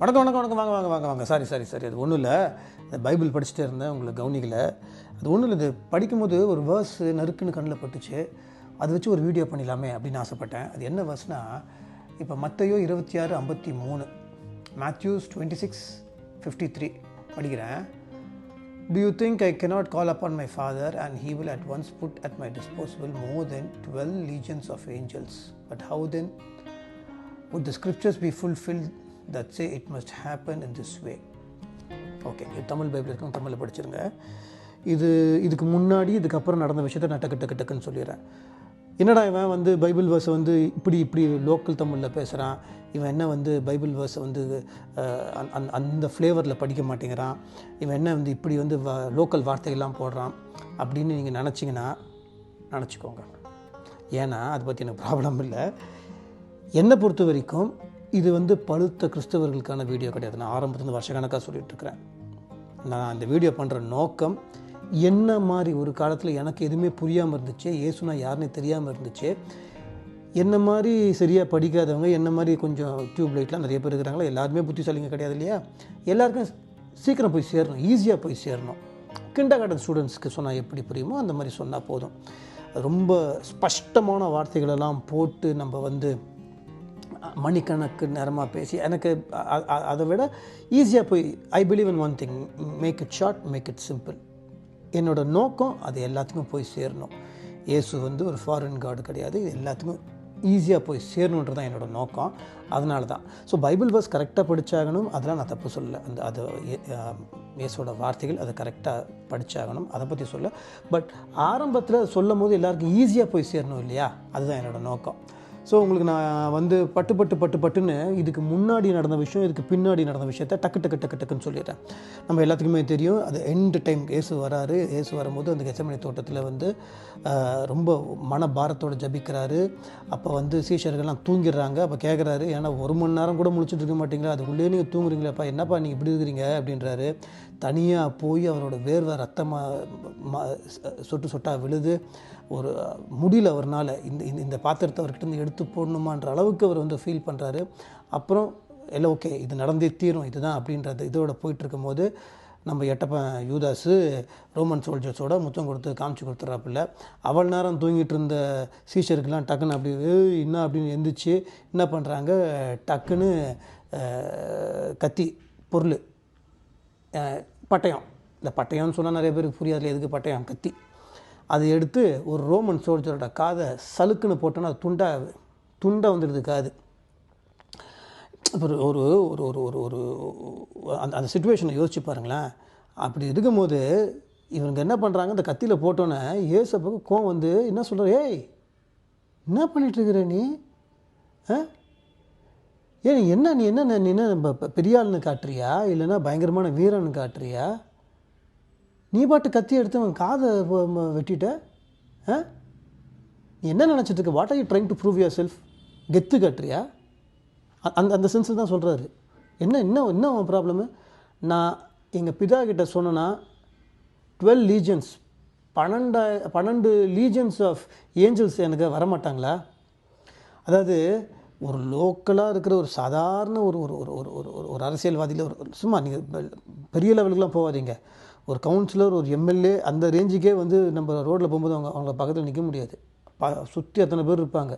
வணக்கம் வணக்கம் வணக்கம் வாங்க வாங்க வாங்க வாங்க. சாரி சாரி சாரி அது ஒன்றும் இல்லை. இந்த பைபிள் படிச்சுட்டே இருந்தேன் உங்களை கவனிக்கல. அது ஒன்றும் இல்லை இது படிக்கும்போது ஒரு வேர்ஸ் நறுக்குன்னு கண்ணில் பட்டுச்சு. அதை வச்சு ஒரு வீடியோ பண்ணிடலாமே அப்படின்னு ஆசைப்பட்டேன். அது என்ன வேர்ஸ்னால் இப்போ மத்தையோ இருபத்தி ஆறு ஐம்பத்தி மூணு Matthews twenty six fifty three படிக்கிறேன். Do you think I cannot call upon my Father and he will at once put at my disposal more than 12 legions of angels? But how then? Would the scriptures be fulfilled that say it must happen in this way okay Tamil Bible இருக்கும் தமிழில் படிச்சிருங்க. இது இதுக்கு முன்னாடி இதுக்கப்புறம் நடந்த விஷயத்த நான் டக்கு டக்கு டக்குன்னு சொல்லிடுறேன். என்னடா இவன் வந்து பைபிள் வேர்ஸை வந்து இப்படி இப்படி லோக்கல் தமிழில் பேசுகிறான் இவன் என்ன வந்து பைபிள் வேர்ஸை வந்து அந் அந்த- அந்த- அந்த ஃப்ளேவரில் படிக்க மாட்டேங்கிறான்? இவன் என்ன வந்து இப்படி வந்து லோக்கல் வார்த்தைகள்லாம் போடுறான்? அப்படின்னு நீங்கள் நினச்சிங்கன்னா நினச்சிக்கோங்க. ஏன்னா அதை பற்றி எனக்கு ப்ராப்ளம் இல்லை. என்னை பொறுத்த வரைக்கும் இது வந்து பழுத்த கிறிஸ்தவர்களுக்கான வீடியோ கிடையாது. நான் ஆரம்பத்துலேருந்து வருஷக்கணக்காக சொல்லிட்டு இருக்கிறேன் நான் அந்த வீடியோ பண்ணுற நோக்கம் என்ன மாதிரி ஒரு காலத்தில் எனக்கு எதுவுமே புரியாமல் இருந்துச்சு ஏசுனா யாருன்னு தெரியாமல் இருந்துச்சு என்ன மாதிரி சரியாக படிக்காதவங்க என்ன மாதிரி கொஞ்சம் டியூப் லைட்லாம் நிறைய பேர் இருக்கிறாங்களா எல்லாருமே புத்திசாலிங்க கிடையாது இல்லையா? எல்லாருக்கும் சீக்கிரம் போய் சேரணும் ஈஸியாக போய் சேரணும். கிண்டர் கார்டன் ஸ்டூடெண்ட்ஸ்க்கு சொன்னால் எப்படி புரியுமோ அந்த மாதிரி சொன்னால் போதும். ரொம்ப ஸ்பஷ்டமான வார்த்தைகளெல்லாம் போட்டு நம்ம வந்து மணிக்கணக்கு நேரமாக பேசி எனக்கு அதை விட ஈஸியாக போய் I believe in one thing make it short make it simple என்னோட நோக்கம் அது எல்லாத்துக்கும் போய் சேரணும். இயேசு வந்து ஒரு ஃபாரின் கார்டு கிடையாது இது எல்லாத்துக்கும் ஈஸியாக போய் சேரணுன்றது தான் என்னோட நோக்கம். அதனால தான் ஸோ பைபிள் வர்ஸ் கரெக்டாக படித்தாகணும் அதெல்லாம் நான் தப்பு சொல்லலை. அந்த அது இயேசோட வார்த்தைகள் அதை கரெக்டாக படித்தாகணும் அதை பற்றி சொல்ல பட் ஆரம்பத்தில் சொல்லும் போது எல்லாருக்கும் ஈஸியாக போய் சேரணும் இல்லையா? அதுதான் என்னோடய நோக்கம். ஸோ உங்களுக்கு நான் வந்து பட்டு பட்டு பட்டு பட்டுன்னு இதுக்கு முன்னாடி நடந்த விஷயம் இதுக்கு பின்னாடி நடந்த விஷயத்த டக்கு டக்கு டக்கு டக்குன்னு சொல்லிடுறேன். நம்ம எல்லாத்துக்குமே தெரியும் அது எண்டு டைம் ஏசு வராரு. ஏசு வரும்போது அந்த கெசமணி தோட்டத்தில் வந்து ரொம்ப மன பாரத்தோடு ஜபிக்கிறாரு. அப்போ வந்து சீஷர்கள்லாம் தூங்கிடுறாங்க. அப்போ கேட்குறாரு ஏன்னா ஒரு மணி நேரம் கூட முழிச்சிட்டு இருக்க மாட்டீங்களா? அதுக்குள்ளேயே நீங்கள் தூங்குறீங்களாப்பா என்னப்பா நீங்கள் இப்படி இருக்கிறீங்க? அப்படின்றாரு. தனியாக போய் அவரோட வேர்வை ரத்தமாக சொட்டு சொட்டாக விழுது. ஒரு முடியல அவர்னால். இந்த இந்த- இந்த பாத்திரத்தை அவர்கிட்ட இருந்து எடுத்து போடணுமான்ற அளவுக்கு அவர் வந்து ஃபீல் பண்ணுறாரு அப்புறம் எல்லாம் ஓகே இது நடந்தே தீரும் இதுதான் அப்படின்றது இதோட போயிட்டுருக்கும் போது நம்ம எட்டப்பன் யூதாஸு ரோமன் சோல்ஜர்ஸோட முத்தம் கொடுத்து காமிச்சு கொடுத்துட்றாப்புல. அவள் நேரம் தூங்கிட்டு இருந்த சீஷருக்கெலாம் டக்குன்னு அப்படி "ஏய், என்ன அப்படின்னு எந்திரிச்சு என்ன பண்ணுறாங்க டக்குன்னு கத்தி பொருள் பட்டயம். இந்த பட்டயம்னு சொன்னால் நிறைய பேருக்கு புரியாதுல எதுக்கு பட்டயம்? கத்தி. அதை எடுத்து ஒரு ரோமன் சோல்ஜரோட காதை சலுக்குன்னு போட்டோன்னா அது துண்டா துண்டா வந்துடுது காது. அப்புறம் ஒரு ஒரு ஒரு ஒரு ஒரு ஒரு அந்த அந்த சுச்சுவேஷனை யோசிச்சு பாருங்களேன். அப்படி இருக்கும்போது இவங்க என்ன பண்ணுறாங்க இந்த கத்தியில் போட்டோன்னே ஏசப்புக்கு கோவம் வந்து என்ன சொல்கிற ஏய் என்ன பண்ணிகிட்ருக்குற நீ? ஆ? ஏன் என்ன நீ என்ன நீ என்ன பெரியாள்னு காட்டுறியா? இல்லைன்னா பயங்கரமான வீரன்னு காட்டுறியா? நீ பாட்டு கத்தி எடுத்து அவன் காதை வெட்டிட்ட? ஆ? நீ என்ன நினச்சிட்டு இருக்க? What are you trying to prove yourself கெத்து காட்டுறியா? அ- அந்த அந்த சென்ஸில் தான் சொல்கிறாரு என்ன என்ன என்ன ப்ராப்ளமு நான் எங்கள் பிதா கிட்ட சொன்னேன்னா டுவெல் லீஜன்ஸ் பன்னெண்டா பன்னெண்டு லீஜன்ஸ் ஆஃப் ஏஞ்சல்ஸ் எனக்கு வரமாட்டாங்களா? அதாவது ஒரு லோக்கலாக இருக்கிற ஒரு சாதாரண ஒரு ஒரு ஒரு ஒரு ஒரு ஒரு ஒரு அரசியல்வாதியில் ஒரு ஒரு சும்மா நீங்கள் பெரிய லெவலுக்குலாம் போகாதீங்க. ஒரு கவுன்சிலர் ஒரு எம்எல்ஏ அந்த ரேஞ்சுக்கே வந்து நம்ம ரோட்டில் போகும்போது அவங்க அவங்கள பக்கத்தில் நிற்க முடியாது. ப சுற்றி அத்தனை பேர் இருப்பாங்க.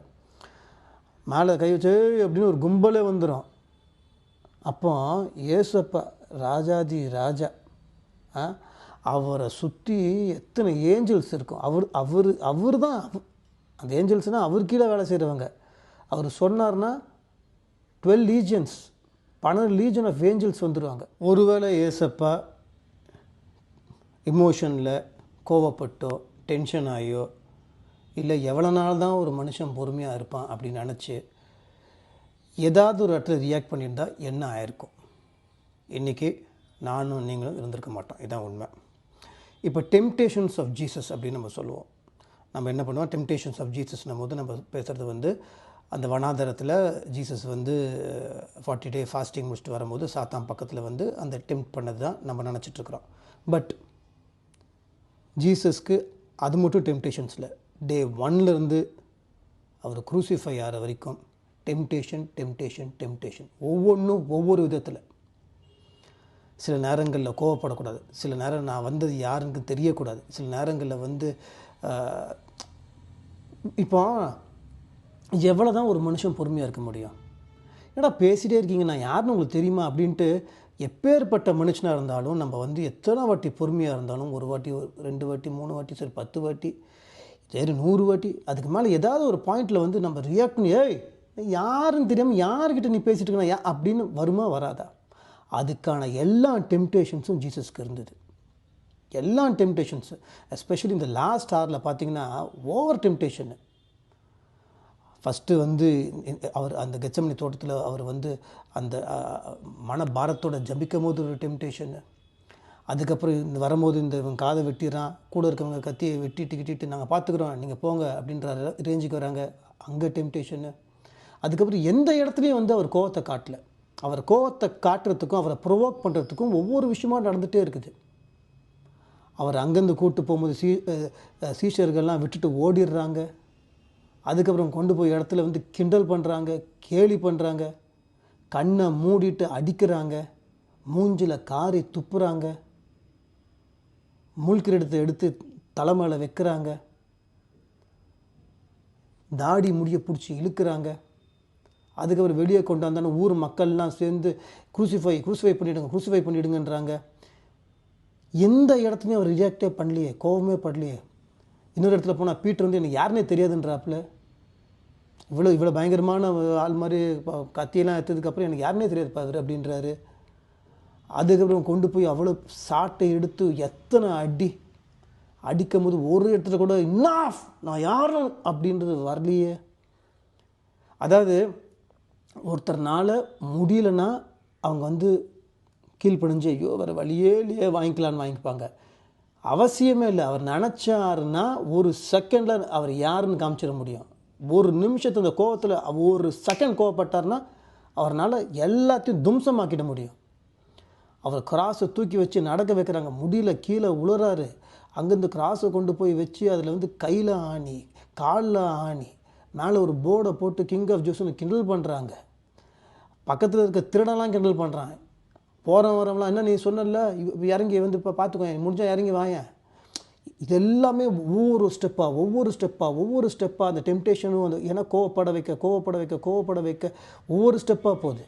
மேலே கை வச்சு அப்படின்னு ஒரு கும்பலே வந்துடும் அப்போ ஏசப்பா ராஜாதி ராஜா அவரை சுற்றி எத்தனை ஏஞ்சல்ஸ் இருக்கும். அவர் அவர் அவர் தான் அந்த ஏஞ்சல்ஸ்னால் அவர் கீழே வேலை செய்கிறவங்க அவர் சொன்னார்னா டுவெல் லீஜியன்ஸ் பன்னெண்டு லீஜன் ஆஃப் ஏஞ்சல்ஸ் வந்துடுவாங்க ஒருவேளை ஏசப்பா இமோஷனில் கோவப்பட்டோ டென்ஷன் ஆகியோ இல்லை எவ்வளோ நாள் தான் ஒரு மனுஷன் பொறுமையாக இருப்பான் அப்படின்னு நினச்சி ஏதாவது ஒரு இடத்துல ரியாக்ட் பண்ணியிருந்தா என்ன ஆயிருக்கும்? இன்றைக்கி நானும் நீங்களும் இருந்திருக்க மாட்டோம். இதுதான் உண்மை. இப்போ டெம்டேஷன்ஸ் ஆஃப் ஜீசஸ் அப்படின்னு நம்ம சொல்லுவோம். நம்ம என்ன பண்ணுவோம்? டெம்டேஷன்ஸ் ஆஃப் ஜீசஸ்னும் போது நம்ம பேசுகிறது வந்து அந்த வனாதாரத்தில் ஜீசஸ் வந்து ஃபார்ட்டி டே ஃபாஸ்டிங் முடிச்சுட்டு வரும்போது சாத்தான் பக்கத்தில் வந்து அந்த டெம்ட் பண்ணது தான் நம்ம நினச்சிட்ருக்குறோம் பட் ஜீசஸ்க்கு அது மட்டும் டெம்டேஷன்ஸில். டே ஒன்லேருந்து அவர் குரூசிஃபை ஆகிற வரைக்கும் டெம்டேஷன் டெம்டேஷன் டெம்டேஷன். ஒவ்வொன்றும் ஒவ்வொரு விதத்தில். சில நேரங்களில் கோவப்படக்கூடாது. சில நேரம் நான் வந்தது யாருன்னு தெரியக்கூடாது. சில நேரங்களில் வந்து இப்போ எவ்வளோ தான் ஒரு மனுஷன் பொறுமையாக இருக்க முடியும்? ஏன்னா பேசிகிட்டே இருக்கீங்க? நான் யாருன்னு உங்களுக்கு தெரியுமா? அப்படின்ட்டு எப்பேற்பட்ட மனுஷனாக இருந்தாலும் நம்ம வந்து எத்தனை வாட்டி பொறுமையாக இருந்தாலும் ஒரு வாட்டி ஒரு ரெண்டு வாட்டி மூணு வாட்டி சரி பத்து வாட்டி சரி நூறு வாட்டி அதுக்கு மேலே ஏதாவது ஒரு பாயிண்டில் வந்து நம்ம ரியாக்ட் பண்ணி ஏய் யாருன்னு தெரியாமல் யாருக்கிட்ட நீ பேசிட்டு இருக்கா யா? அப்படின்னு வருமா வராதா? அதுக்கான எல்லா டெம்டேஷன்ஸும் ஜீசஸ்க்கு இருந்தது. எல்லா டெம்டேஷன்ஸு எஸ்பெஷலி இந்த லாஸ்ட் ஹாரில் பார்த்தீங்கன்னா ஓவர் டெம்டேஷனு ஃபஸ்ட்டு வந்து அவர் அந்த கெச்சமணி தோட்டத்தில் அவர் வந்து அந்த மனபாரத்தோட மன பாரத்தோட ஜபிக்கும் போது ஒரு டெம்டேஷனு அதுக்கப்புறம் இந்த வரும்போது இந்த இவன் காதை வெட்டிடுறான் கூட இருக்கவங்க கத்தியை வெட்டிட்டு கிட்டிட்டு நாங்கள் பார்த்துக்குறோம் நீங்கள் போங்க அப்படின்ற ரேஞ்சுக்கு வராங்க. அங்கே டெம்டேஷனு அதுக்கப்புறம் எந்த இடத்துலையும் வந்து அவர் கோவத்தை காட்டல. அவர் கோவத்தை காட்டுறதுக்கும் அவரை ப்ரொவோக் பண்ணுறதுக்கும் ஒவ்வொரு விஷயமா நடந்துகிட்டே இருக்குது. அவர் அங்கேருந்து கூப்பிட்டு போகும்போது சீ சீஷர்கள்லாம் விட்டுட்டு ஓடிடுறாங்க. அதுக்கப்புறம் கொண்டு போய் இடத்துல வந்து கிண்டல் பண்ணுறாங்க கேலி பண்ணுறாங்க கண்ணை மூடிட்டு அடிக்கிறாங்க மூஞ்சில் காரி துப்புறாங்க முள்கிரீடத்தை எடுத்து தலை மேலே வைக்கிறாங்க தாடி முடிய பிடிச்சி இழுக்கிறாங்க. அதுக்கப்புறம் வெளியே கொண்டாந்தானே ஊர் மக்கள்லாம் சேர்ந்து குரூசிஃபை குரூசிஃபை பண்ணிவிடுங்க குரூசிஃபை பண்ணிவிடுங்கன்றாங்க எந்த இடத்துலையும் அவர் ரியாக்டே பண்ணலையே கோவமே படலையே. இன்னொரு இடத்துல போனால் பீட்டர் வந்து எனக்கு யாருனே தெரியாதுன்றாப்புல. இவ்வளோ இவ்வளோ பயங்கரமான ஆள் மாதிரி கத்தியெல்லாம் எடுத்ததுக்கப்புறம் எனக்கு யாருனே தெரியாது பாரு அப்படின்றாரு. அதுக்கப்புறம் கொண்டு போய் அவ்வளோ சாட்டை எடுத்து எத்தனை அடி அடிக்கும் போது ஒரு இடத்துல கூட இன்னாஃப் நான் யாரும் அப்படின்றது வரலையே. அதாவது ஒருத்தர்னால முடியலன்னா அவங்க வந்து கீழ்ப்படிஞ்சு ஐயோ வேறு வழியே இல்லையே வாங்கிக்கலான்னு வாங்கிப்பாங்க. அவசியமே இல்லை. அவர் நினச்சாருன்னா ஒரு செகண்டில் அவர் யாருன்னு காமிச்சிட முடியும். ஒரு நிமிஷத்து அந்த கோவத்தில் ஒரு செகண்ட் கோவப்பட்டார்னா அவரால் எல்லாத்தையும் தும்சமாக்கிட முடியும். அவர் கிராஸை தூக்கி வச்சு நடக்க வைக்கிறாங்க. முடியல கீழே உழுறாரு அங்கேருந்து கிராஸை கொண்டு போய் வச்சு அதில் வந்து கையில் ஆணி காலில் ஆணி மேலே ஒரு போர்டை போட்டு கிங் ஆஃப் ஜூஸ்னு கிண்டல் பண்ணுறாங்க பக்கத்தில் இருக்க திருடெல்லாம் கிண்டல் பண்ணுறாங்க போகிறவன் வரவங்களாம் என்ன நீ சொன்னல இறங்கி வந்து இப்போ பார்த்துக்கோ முடிஞ்சா இறங்கி வாயன். இது எல்லாமே ஒவ்வொரு ஸ்டெப்பாக ஒவ்வொரு ஸ்டெப்பாக ஒவ்வொரு ஸ்டெப்பாக அந்த டெம்டேஷனும் அந்த ஏன்னா கோவப்பட வைக்க கோவப்பட வைக்க கோவப்பட வைக்க ஒவ்வொரு ஸ்டெப்பாக போகுது.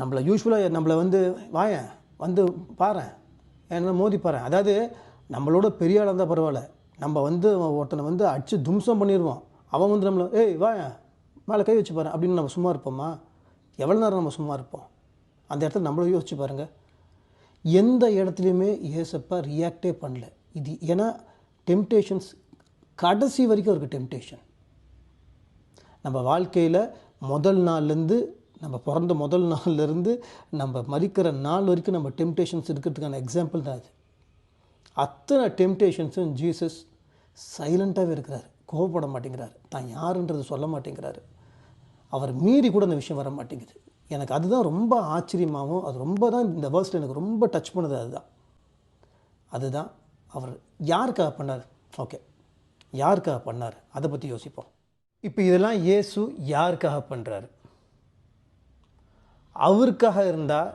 நம்மளை யூஸ்வலாக நம்மளை வந்து வாயன் வந்து பாரேன் என்ன மோதி பாருன் அதாவது நம்மளோட பெரிய ஆளாக இருந்தால் பரவாயில்ல. நம்ம வந்து ஒருத்தனை வந்து அடித்து தும்சம் பண்ணிடுவோம் அவன் வந்து நம்மளை ஏய் வாயன் மேலே கை வச்சு பாரு அப்படின்னு நம்ம சும்மா இருப்போமா? எவ்வளோ நேரம் நம்ம சும்மா இருப்போம்? அந்த இடத்துல நம்மளும் யோசிச்சு பாருங்கள் எந்த இடத்துலையுமே ஏசப்பா ரியாக்டே பண்ணல. இது ஏன்னா டெம்டேஷன்ஸ் கடைசி வரைக்கும் இருக்குது டெம்டேஷன் நம்ம வாழ்க்கையில் முதல் நாள்லேருந்து நம்ம பிறந்த முதல் நாள்லேருந்து நம்ம மறிக்கிற நாள் வரைக்கும் நம்ம டெம்டேஷன்ஸ் இருக்கிறதுக்கான எக்ஸாம்பிள் தான் அது அத்தனை டெம்டேஷன்ஸும் ஜீசஸ் சைலண்ட்டாகவே இருக்கிறார். கோவப்பட மாட்டேங்கிறார். தான் யாருன்றது சொல்ல மாட்டேங்கிறாரு. அவர் மீறி கூட அந்த விஷயம் வர மாட்டேங்குது. எனக்கு அதுதான் ரொம்ப ஆச்சரியமாகவும் அது ரொம்ப தான் இந்த வேர்ஸ்டில் எனக்கு ரொம்ப டச் பண்ணது அதுதான். அதுதான் அவர் யாருக்காக பண்ணார்? ஓகே யாருக்காக பண்ணார்? அதை பற்றி யோசிப்போம். இப்போ இதெல்லாம் இயேசு யாருக்காக பண்ணுறாரு அவருக்காக இருந்தால்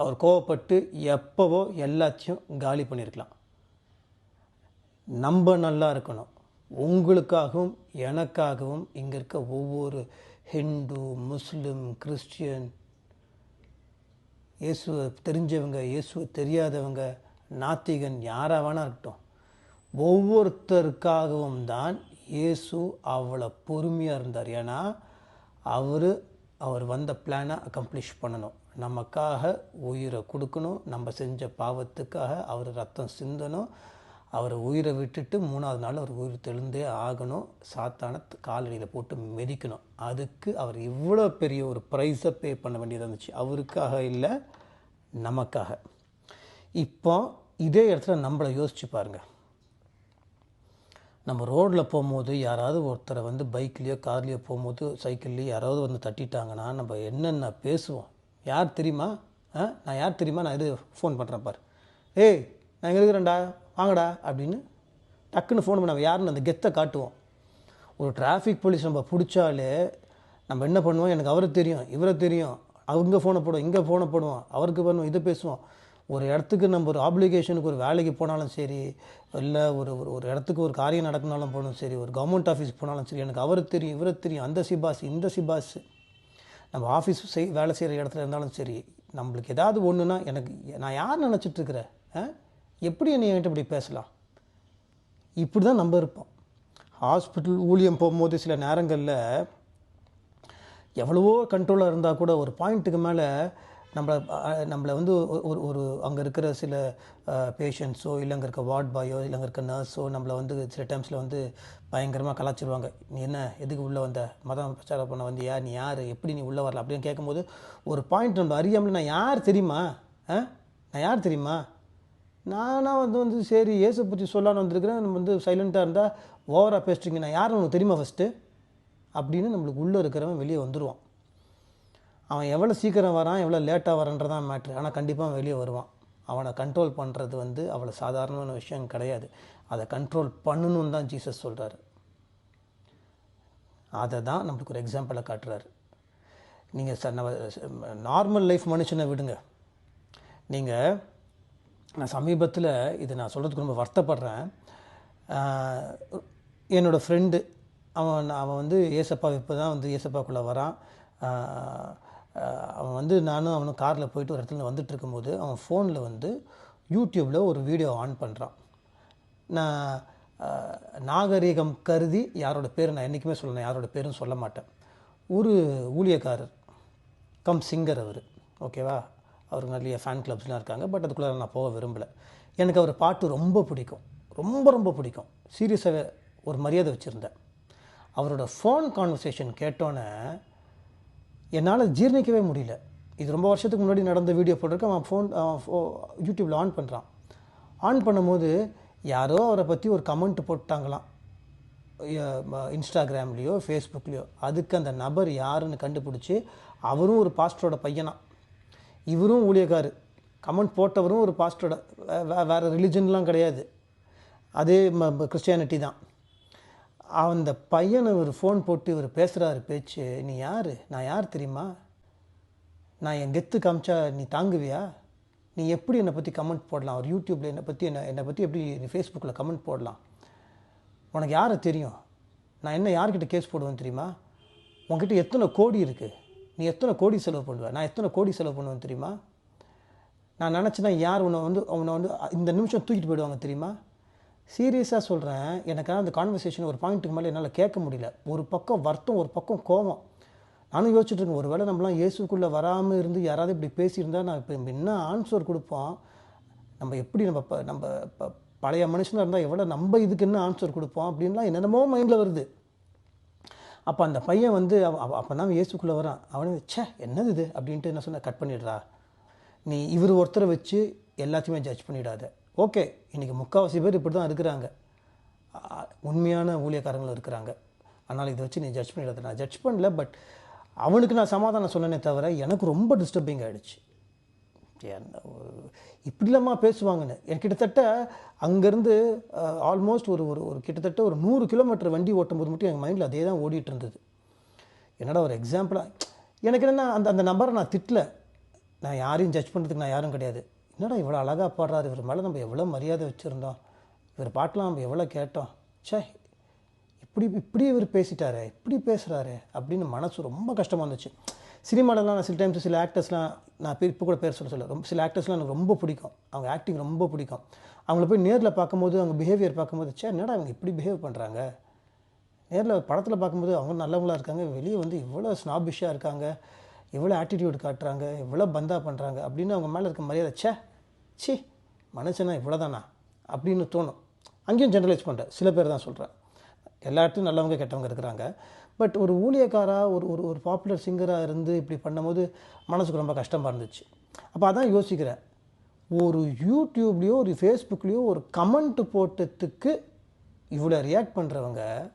அவர் கோவப்பட்டு எப்போவோ எல்லாத்தையும் காலி பண்ணியிருக்கலாம் நம்ம நல்லா இருக்கணும். உங்களுக்காகவும் எனக்காகவும் இங்கே இருக்க ஒவ்வொரு ஹிந்து முஸ்லீம் கிறிஸ்டியன் இயேசுவை தெரிஞ்சவங்க இயேசுவை தெரியாதவங்க நாத்திகன் யாராக வேணா இருக்கட்டும். ஒவ்வொருத்தருக்காகவும் தான் இயேசு அவ்வளோ பொறுமையாக இருந்தார். ஏன்னா அவர் அவர் வந்த பிளானை அக்கம்ப்ளிஷ் பண்ணணும். நமக்காக உயிரை கொடுக்கணும். நம்ம செஞ்ச பாவத்துக்காக அவர் ரத்தம் சிந்தணும். அவர் உயிரை விட்டுட்டு மூணாவது நாள் அவர் உயிர் தெழுந்தே ஆகணும். சாத்தான காலடியில் போட்டு மிதிக்கணும். அதுக்கு அவர் இவ்வளோ பெரிய ஒரு ப்ரைஸை பே பண்ண வேண்டியதாக இருந்துச்சு. அவருக்காக இல்லை நமக்காக. இப்போ இதே இடத்துல நம்மளை யோசிச்சு பாருங்கள் நம்ம ரோட்டில் போகும்போது யாராவது ஒருத்தரை வந்து பைக்லேயோ கார்லேயோ போகும்போது சைக்கிள்லேயோ யாராவது வந்து தட்டிட்டாங்கன்னா நம்ம என்னென்ன பேசுவோம்? யார் தெரியுமா? ஆ? நான் யார் தெரியுமா? நான் இது ஃபோன் பண்ணுறேன் பார். ஏய் நான் இங்கே இருக்கிறேன்டா? வாங்கடா அப்படின்னு டக்குன்னு ஃபோன் பண்ண யாருன்னு அந்த கெத்தை காட்டுவோம். ஒரு டிராஃபிக் போலீஸ் நம்ம பிடிச்சாலே நம்ம என்ன பண்ணுவோம்? எனக்கு அவரை தெரியும் இவரை தெரியும். அவங்க ஃபோனை போடுவோம் இங்கே ஃபோனை போடுவோம். அவருக்கு பண்ணுவோம் இதை பேசுவோம். ஒரு இடத்துக்கு நம்ம ஒரு ஆப்ளிகேஷனுக்கு ஒரு வேலைக்கு போனாலும் சரி இல்லை ஒரு ஒரு ஒரு இடத்துக்கு ஒரு காரியம் நடக்கினாலும் போனாலும் சரி ஒரு கவர்மெண்ட் ஆஃபீஸ்க்கு போனாலும் சரி எனக்கு அவர் தெரியும் இவரை தெரியும் அந்த சிபாஸ் இந்த சிபாஸ் நம்ம ஆஃபீஸ் செய் வேலை செய்கிற இடத்துல இருந்தாலும் சரி நம்மளுக்கு ஏதாவது ஒன்றுனா எனக்கு நான் யார் நினச்சிட்ருக்குறேன் ஆ? எப்படி என்னை என்கிட்ட இப்படி பேசலாம்? இப்படி தான் நம்ம இருப்போம். ஹாஸ்பிட்டல் ஊழியம் போகும்போது சில நேரங்களில் எவ்வளவோ கண்ட்ரோலாக இருந்தால் கூட ஒரு பாயிண்ட்டுக்கு மேலே நம்மளை நம்மளை வந்து ஒரு ஒரு அங்கே இருக்கிற சில பேஷண்ட்ஸோ இல்லை அங்கே இருக்க வார்ட் பாயோ இல்லை அங்கே இருக்க நர்ஸோ நம்மளை வந்து சில டைம்ஸில் வந்து பயங்கரமாக கலாச்சிருவாங்க. நீ என்ன எதுக்கு உள்ளே வந்த? மதம் பிரச்சாரம் பண்ண வந்தியா? நீ யார்? எப்படி நீ உள்ளே வரல? அப்படின்னு கேட்கும்போது ஒரு பாயிண்ட் நம்ம அறியாமல் நான் யார் தெரியுமா? ஆ? நான் யார் தெரியுமா? நானாக வந்து வந்து சரி இயேசு பற்றி சொல்லான்னு வந்திருக்கிறேன். நம்ம வந்து சைலண்ட்டாக இருந்தால் ஓவராக பேசுறீங்க நான் யாருன்னு உனக்கு தெரியுமா ஃபஸ்ட்டு அப்படின்னு நம்மளுக்கு உள்ளே இருக்கிறவன் வெளியே வந்துடுவான் அவன் எவ்வளோ சீக்கிரம் வரான் எவ்வளோ லேட்டாக வரன்றதான் மேட்ரு ஆனால் கண்டிப்பாக வெளியே வருவான். அவனை கண்ட்ரோல் பண்ணுறது வந்து அவ்வளோ சாதாரணமான விஷயம் கிடையாது. அதை கண்ட்ரோல் பண்ணணும்னு தான் ஜீசஸ் சொல்கிறாரு அதை தான் நம்மளுக்கு ஒரு எக்ஸாம்பிளை காட்டுறாரு. நீங்கள் ச நம்ம நார்மல் லைஃப் மனுஷனை விடுங்க. நீங்கள் நான் சமீபத்தில் இது நான் சொல்கிறதுக்கு ரொம்ப வருத்தப்படுறேன். என்னோடய ஃப்ரெண்டு அவன் அவன் வந்து ஏசப்பா இப்போ தான் வந்து ஏசப்பாக்குள்ளே வரான். அவன் வந்து நானும் அவனும் காரில் போயிட்டு ஒரு இடத்துல வந்துட்டு இருக்கும்போது அவன் ஃபோனில் வந்து யூடியூப்பில் ஒரு வீடியோ ஆன் பண்ணுறான் நான் நாகரீகம் கருதி யாரோட பேர் நான் என்றைக்குமே சொல்லணும் யாரோட பேரும் சொல்ல மாட்டேன். ஒரு ஊழியக்காரர் கம் சிங்கர் அவர் ஓகேவா அவருக்கு நிறைய ஃபேன் கிளப்ஸ்லாம் இருக்காங்க பட் அதுக்குள்ளே நான் போக விரும்பலை. எனக்கு அவர் பாட்டு ரொம்ப பிடிக்கும். ரொம்ப ரொம்ப பிடிக்கும். சீரியஸாகவே ஒரு மரியாதை வச்சுருந்தேன். அவரோட ஃபோன் கான்வர்சேஷன் கேட்டோன்னே என்னால் ஜீர்ணிக்கவே முடியல. இது ரொம்ப வருஷத்துக்கு முன்னாடி நடந்த வீடியோ போட்டிருக்கு அவன் ஃபோன் யூடியூப்பில் ஆன் பண்ணுறான் ஆன் பண்ணும்போது யாரோ அவரை பற்றி ஒரு கமெண்ட் போட்டாங்களாம். இன்ஸ்டாகிராம்லேயோ ஃபேஸ்புக்லேயோ அதுக்கு அந்த நபர் யாருன்னு கண்டுபிடிச்சி அவரும் ஒரு பாஸ்டரோட பையனாக இவரும் ஊழியக்கார். கமெண்ட் போட்டவரும் ஒரு பாஸ்டரோட வே- வேறு ரிலிஜன்லாம் கிடையாது. அதே கிறிஸ்டியானிட்டி தான். அந்த பையனை ஒரு ஃபோன் போட்டு இவர் பேசுகிறாரு பேச்சு நீ யார்? நான் யார் தெரியுமா? நான் என் கெத்து காமிச்சா நீ தாங்குவியா? நீ எப்படி என்னை பற்றி கமெண்ட் போடலாம்? ஒரு யூடியூப்பில் என்னை பற்றி என்ன என்னை பற்றி எப்படி நீ ஃபேஸ்புக்கில் கமெண்ட் போடலாம்? உனக்கு யாரை தெரியும்? நான் என்ன யார்கிட்ட கேஸ் போடுவேன் தெரியுமா? உங்ககிட்ட எத்தனை கோடி இருக்குது நீ எத்தனை கோடி செலவு பண்ணுவேன் நான் எத்தனை கோடி செலவு பண்ணுவேன் தெரியுமா? நான் நினச்சினா யார் உன்னை வந்து உன்னை வந்து இந்த நிமிஷம் தூக்கிட்டு போயிடுவாங்க தெரியுமா? சீரியஸாக சொல்கிறேன் எனக்கு அந்த கான்வர்சேஷன் ஒரு பாயிண்ட்டுக்கு மேலே என்னால் கேட்க முடியல. ஒரு பக்கம் வருத்தம் ஒரு பக்கம் கோபம். நானும் யோசிச்சுட்ருக்கேன் ஒரு வேளை நம்மளாம் இயேசுக்குள்ளே வராமல் இருந்து யாராவது இப்படி பேசியிருந்தால் நான் இப்போ என்ன ஆன்சர் கொடுப்போம்? நம்ம எப்படி நம்ம ப- நம்ம ப- பழைய மனுஷனாக இருந்தால் எவ்வளோ நம்ம இதுக்கு என்ன ஆன்சர் கொடுப்போம்? அப்படின்லாம் என்னென்னமோ மைண்டில் வருது. அப்போ அந்த பையன் வந்து அப்போ தான் இயேசுக்குள்ளே வரான். அவனே சே என்னது இது? அப்படின்ட்டு என்ன சொன்ன கட் பண்ணிடுறா. நீ இவர் ஒருத்தரை வச்சு எல்லாத்தையுமே ஜட்ஜ் பண்ணிடாத. ஓகே இன்றைக்கி முக்கால்வாசி பேர் இப்படி தான் இருக்கிறாங்க உண்மையான ஊழியக்காரங்களும் இருக்கிறாங்க. அதனால் இதை வச்சு நீ ஜட்ஜ் பண்ணிடாத. நான் ஜட்ஜ் பண்ணல பட் அவனுக்கு நான் சமாதானம் சொன்னேனே தவிர எனக்கு ரொம்ப டிஸ்டர்பிங் ஆகிடுச்சு இப்படிலாமா பேசுவாங்கன்னு. எனக்கு கிட்டத்தட்ட அங்கேருந்து ஆல்மோஸ்ட் ஒரு ஒரு ஒரு கிட்டத்தட்ட ஒரு நூறு கிலோமீட்டர் வண்டி ஓட்டும்போது மட்டும் எங்கள் மைண்டில் அதே தான் ஓடிட்டு இருந்தது என்னடா ஒரு எக்ஸாம்பிளாக எனக்கு என்னென்னா அந்த அந்த நம்பரை நான் திட்டல. நான் யாரையும் ஜட்ஜ் பண்ணுறதுக்கு நான் யாரும் கிடையாது. என்னடா இவ்வளோ அழகாக பாடுறாரு? இவர் மேலே நம்ம எவ்வளோ மரியாதை வச்சுருந்தோம். இவர் பாட்டெலாம் நம்ம எவ்வளோ கேட்டோம். ச்சே இப்படி இப்படி இவர் பேசிட்டாரே இப்படி பேசுகிறாரு அப்படின்னு மனசு ரொம்ப கஷ்டமாக இருந்துச்சு. சினிமாலலாம் நான் சில டைம்ஸ் சில ஆக்டர்ஸ்லாம் நான் பேர் இப்போ கூட பேர் சொல்ல சொல்ல ரொம்ப சில ஆக்டர்ஸ்லாம் எனக்கு ரொம்ப பிடிக்கும். அவங்க ஆக்டிங் ரொம்ப பிடிக்கும். அவங்கள போய் நேரில் பார்க்கும்போது அவங்க பிஹேவியர் பார்க்கும்போது சே என்னடா அவங்க இப்படி பிஹேவ் பண்ணுறாங்க நேரில் படத்தில் பார்க்கும்போது அவங்க நல்லவங்களா இருக்காங்க. வெளியே வந்து இவ்வளோ ஸ்னாபிஷாக இருக்காங்க. இவ்வளோ ஆட்டிடியூட் காட்டுறாங்க. இவ்வளோ பந்தா பண்ணுறாங்க அப்படின்னு அவங்க மேலே இருக்க மரியாதை ச்சே சி மனுஷனா இவ்வளோதானா அப்படின்னு தோணும். அங்கேயும் ஜென்ரலைஸ் பண்ணுறேன் சில பேர் தான் சொல்கிறேன் எல்லா இடத்துலையும் நல்லவங்க கெட்டவங்க இருக்கிறாங்க. பட் ஒரு ஊழியக்காராக ஒரு ஒரு ஒரு பாப்புலர் சிங்கராக இருந்து இப்படி பண்ணும்போது மனசுக்கு ரொம்ப கஷ்டமாக இருந்துச்சு. அப்போ அதான் யோசிக்கிறேன். ஒரு யூடியூப்லேயோ ஒரு ஃபேஸ்புக்லேயோ ஒரு கமெண்ட் போட்டதுக்கு இவ்வளோ ரியாக்ட் பண்ணுறவங்க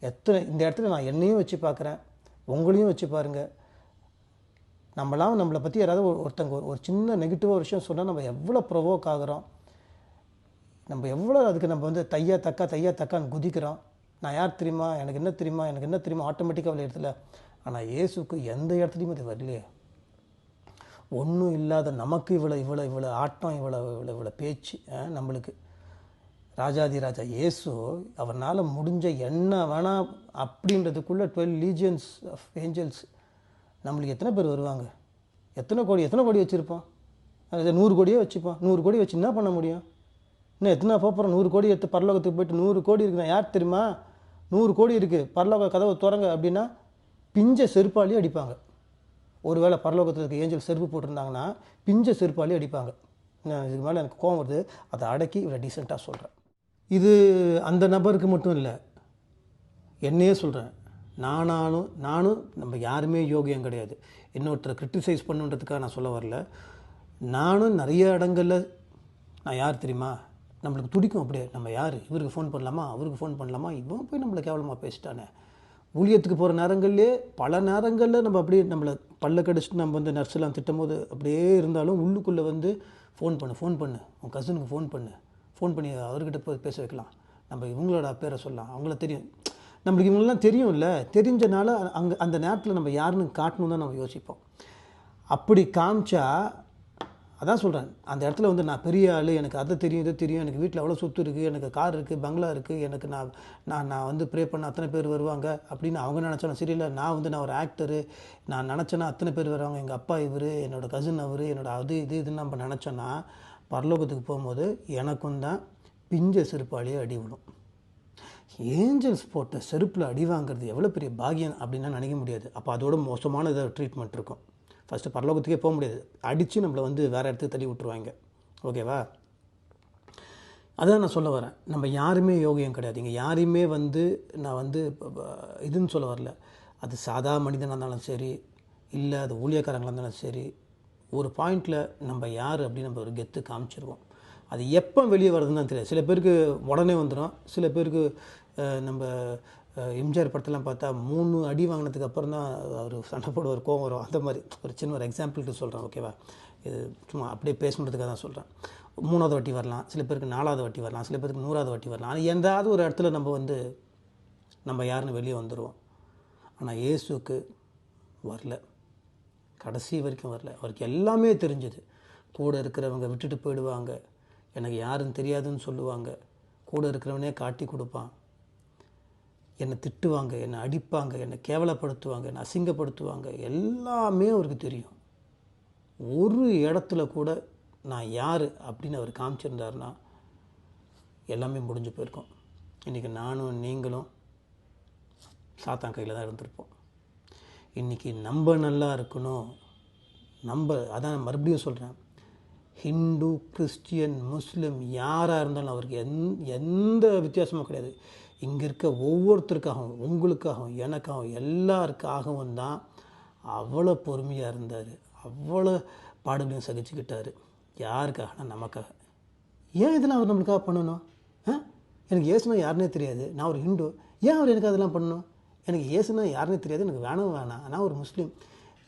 எத்தனை இந்த இடத்துல நான் என்னையும் வச்சு பார்க்குறேன் உங்களையும் வச்சு பாருங்கள் நம்மளாம் நம்மளை பற்றி யாராவது ஒரு- ஒருத்தங்க ஒரு- ஒரு சின்ன நெகட்டிவாக ஒரு விஷயம் சொன்னால் நம்ம எவ்வளோ ப்ரொவோக் ஆகுறோம். நம்ம எவ்வளோ அதுக்கு நம்ம வந்து தையா தக்கா தையா தக்கான்னு குதிக்கிறோம். நான் யார் தெரியுமா? எனக்கு என்ன தெரியுமா? எனக்கு என்ன தெரியுமா? ஆட்டோமேட்டிக்காக இடத்துல ஆனால் இயேசுக்கு எந்த இடத்துலையும் அது வரலையே. ஒன்றும் இல்லாத நமக்கு இவ்வளோ இவ்வளோ இவ்வளோ ஆட்டம் இவ்வளோ இவ்வளோ இவ்வளோ பேச்சு நம்மளுக்கு. ராஜாதி ராஜா இயேசு அவனால் முடிஞ்ச என்ன வேணாம் அப்படின்றதுக்குள்ளே டுவெல் லீஜியன்ஸ் ஆஃப் ஏஞ்சல்ஸ் நம்மளுக்கு எத்தனை பேர் வருவாங்க? எத்தனை கோடி எத்தனை கோடி வச்சுருப்போம்? அது நூறு கோடியே வச்சுப்போம். நூறு கோடி வச்சு என்ன பண்ண முடியும்? இன்னும் எத்தனை போகிறோம் நூறு கோடி எடுத்து பரலோகத்துக்கு போயிட்டு நூறு கோடி இருக்குண்ணா யார் தெரியுமா? நூறு கோடி இருக்குது பரலோக கதவை திறங்க அப்படின்னா பிஞ்ச செருப்பாலேயே அடிப்பாங்க. ஒருவேளை பரலோகத்தில் இருக்க ஏஞ்சல் செருப்பு போட்டிருந்தாங்கன்னா பிஞ்ச செருப்பாலேயே அடிப்பாங்க. நான் இதுக்கு மேலே எனக்கு கோவம் வருது. அதை அடக்கி இவ்வளோ டீசெண்டாக சொல்கிறேன் இது அந்த நபருக்கு மட்டும் இல்லை என்னையே சொல்கிறேன் நானானும் நானும் நம்ம யாருமே யோகியம் கிடையாது. இன்னொருத்தரை கிரிட்டிசைஸ் பண்ணுன்றதுக்காக நான் சொல்ல வரல. நானும் நிறைய இடங்களில் நான் யார் தெரியுமா? நம்மளுக்கு துடிக்கும். அப்படியே நம்ம யார்? இவருக்கு ஃபோன் பண்ணலாமா? அவருக்கு ஃபோன் பண்ணலாமா? இவன் போய் நம்மளை கேவலமாக பேசிட்டானே. ஊழியத்துக்கு போகிற நேரங்கள்லேயே பல நேரங்களில் நம்ம அப்படியே நம்மளை பல்ல கடிச்சிட்டு நம்ம வந்து நர்ஸ்லாம் திட்டும் போது அப்படியே இருந்தாலும் உள்ளுக்குள்ளே வந்து ஃபோன் பண்ணு ஃபோன் பண்ணு. உன் கசனுக்கு ஃபோன் பண்ணு. ஃபோன் பண்ணி அவர்கிட்ட போய் பேச வைக்கலாம். நம்ம இவங்களோட பேரை சொல்லலாம். அவங்கள தெரியும். நம்மளுக்கு இவங்களெலாம் தெரியும்ல. தெரிஞ்சனால அங்கே அந்த நேரத்தில் நம்ம யாருன்னு காட்டணும் தான் நம்ம யோசிப்போம். அப்படி காமிச்சா அதான் சொல்கிறேன் அந்த இடத்துல வந்து நான் பெரிய ஆள் எனக்கு அதை தெரியும் இது தெரியும் எனக்கு வீட்டில் அவ்வளோ சொத்து இருக்குது எனக்கு கார் இருக்குது பங்களா இருக்குது எனக்கு நான் நான் நான் வந்து ப்ரே பண்ண அத்தனை பேர் வருவாங்க அப்படின்னு அவங்க நினச்சாலும் சரியில்லை நான் வந்து நான் ஒரு ஆக்டரு நான் நினச்சேன்னா அத்தனை பேர் வருவாங்க. எங்கள் அப்பா இவர் என்னோட கசின் அவர் என்னோடய அது இது இதுன்னு நம்ம நினச்சோன்னா பரலோகத்துக்கு போகும்போது எனக்கும் தான் பிஞ்ச செருப்பாலேயே அடி விடும் ஏஞ்சல்ஸ் போட்ட செருப்பில் அடி வாங்குறது எவ்வளோ பெரிய பாகியம் அப்படின்னா நினைக்க முடியாது. அப்போ அதோட மோசமான இதை ட்ரீட்மெண்ட் இருக்கும். ஃபஸ்ட்டு பரலோகத்துக்கே போக முடியாது. அடித்து நம்மளை வந்து வேறு இடத்துக்கு தள்ளி விட்டுருவாங்க. ஓகேவா அதான் நான் சொல்ல வரேன். நம்ம யாருமே யோகியம் கிடையாது. இங்கே யாரையுமே வந்து நான் வந்து இதுன்னு சொல்ல வரல. அது சாதா மனிதனாக இருந்தாலும் சரி இல்லை அது ஊழியக்காரங்களாக இருந்தாலும் சரி ஒரு பாயிண்டில் நம்ம யார் அப்படின்னு நம்ம ஒரு கெத்து காமிச்சிருவோம். அது எப்போ வெளியே வருதுன்னு தான் தெரியாது. சில பேருக்கு உடனே வந்துடும் சில பேருக்கு நம்ம எம்ஜிஆர் படத்தெல்லாம் பார்த்தா மூணு அடி வாங்கினதுக்கு அப்புறம் தான் அவர் சண்டை போடுவார் கோவம் வரும். அந்த மாதிரி ஒரு சின்ன ஒரு எக்ஸாம்பிளுக்கு சொல்கிறேன் ஓகேவா இது சும்மா அப்படியே பேசணுன்றதுக்காக தான் சொல்கிறேன் மூணாவது வாட்டி வரலாம் சில பேருக்கு நாலாவது வாட்டி வரலாம் சில பேருக்கு நூறாவது வாட்டி வரலாம். ஆனால் எந்தாவது ஒரு இடத்துல நம்ம வந்து நம்ம யாருன்னு வெளியே வந்துடுவோம் ஆனால் இயேசுக்கு வரல. கடைசி வரைக்கும் வரல. அவருக்கு எல்லாமே தெரிஞ்சது. கூட இருக்கிறவங்க விட்டுட்டு போயிடுவாங்க. எனக்கு யாருன்னு தெரியாதுன்னு சொல்லுவாங்க. கூட இருக்கிறவனே காட்டி கொடுப்பான். என்னை திட்டுவாங்க என்னை அடிப்பாங்க என்னை கேவலப்படுத்துவாங்க என்னை அசிங்கப்படுத்துவாங்க எல்லாமே அவருக்கு தெரியும். ஒரு இடத்துல கூட நான் யார் அப்படின்னு அவர் காமிச்சிருந்தாருன்னா எல்லாமே முடிஞ்சு போயிருக்கும். இன்றைக்கி நானும் நீங்களும் சாத்தான் கையில் தான் இருந்திருப்போம். இன்றைக்கி நம்ம நல்லா இருக்கணும். நம்ம அதான் மறுபடியும் சொல்கிறேன் ஹிந்து கிறிஸ்டியன் முஸ்லீம் யாராக இருந்தாலும் அவருக்கு எந் எந்த வித்தியாசமும் கிடையாது. இங்கே இருக்க ஒவ்வொருத்தருக்காகவும் உங்களுக்காகவும் எனக்காகவும் எல்லாருக்காகவும் தான் அவ்வளோ பொறுமையாக இருந்தார். அவ்வளோ பாடுகளையும் சகிச்சுக்கிட்டார். யாருக்காகனா நமக்காக. ஏன் இதெல்லாம் அவர் நம்மளுக்காக பண்ணணும்? ஆ? எனக்கு இயேசுனா யாருனே தெரியாது. நான் ஒரு ஹிந்து. ஏன் அவர் எனக்கு அதெல்லாம் பண்ணணும்? எனக்கு இயேசுனா யாருனே தெரியாது. எனக்கு வேணும் வேணாம். நான் ஒரு முஸ்லீம்.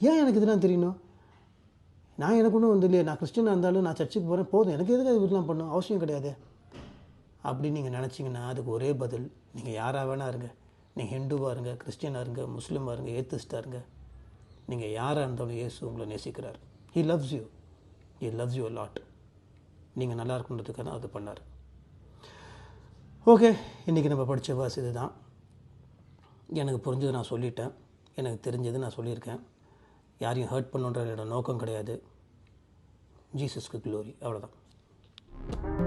ஏன் எனக்கு இதெல்லாம் தெரியணும்? நான் எனக்கு ஒன்றும் வந்து இல்லையே. நான் கிறிஸ்டினாக இருந்தாலும் நான் சர்ச்சுக்கு போகிறேன் போதும். எனக்கு எதுக்கு இதெல்லாம் பண்ணணும்? அவசியம் கிடையாது. அப்படின்னு நீங்கள் நினச்சிங்கன்னா அதுக்கு ஒரே பதில் நீங்கள் யாராக வேணா இருங்க. நீங்கள் ஹிந்துவாக இருங்க கிறிஸ்டியனாக இருங்க முஸ்லீமாக இருங்க ஏத்திஸ்டாக இருங்க. நீங்கள் யாராக இருந்தாலும் இயேசு உங்களை நேசிக்கிறார். He loves you he loves you lot நீங்கள் நல்லா இருக்கணுன்றதுக்காக தான் அது பண்ணார். ஓகே இன்றைக்கி நம்ம படித்த வாசி இதுதான். எனக்கு புரிஞ்சது நான் சொல்லிட்டேன். எனக்கு தெரிஞ்சது நான் சொல்லியிருக்கேன். யாரையும் ஹர்ட் பண்ணுன்ற என்னோடய நோக்கம் கிடையாது. ஜீசஸ்க்கு க்ளோரி அவ்வளோதான்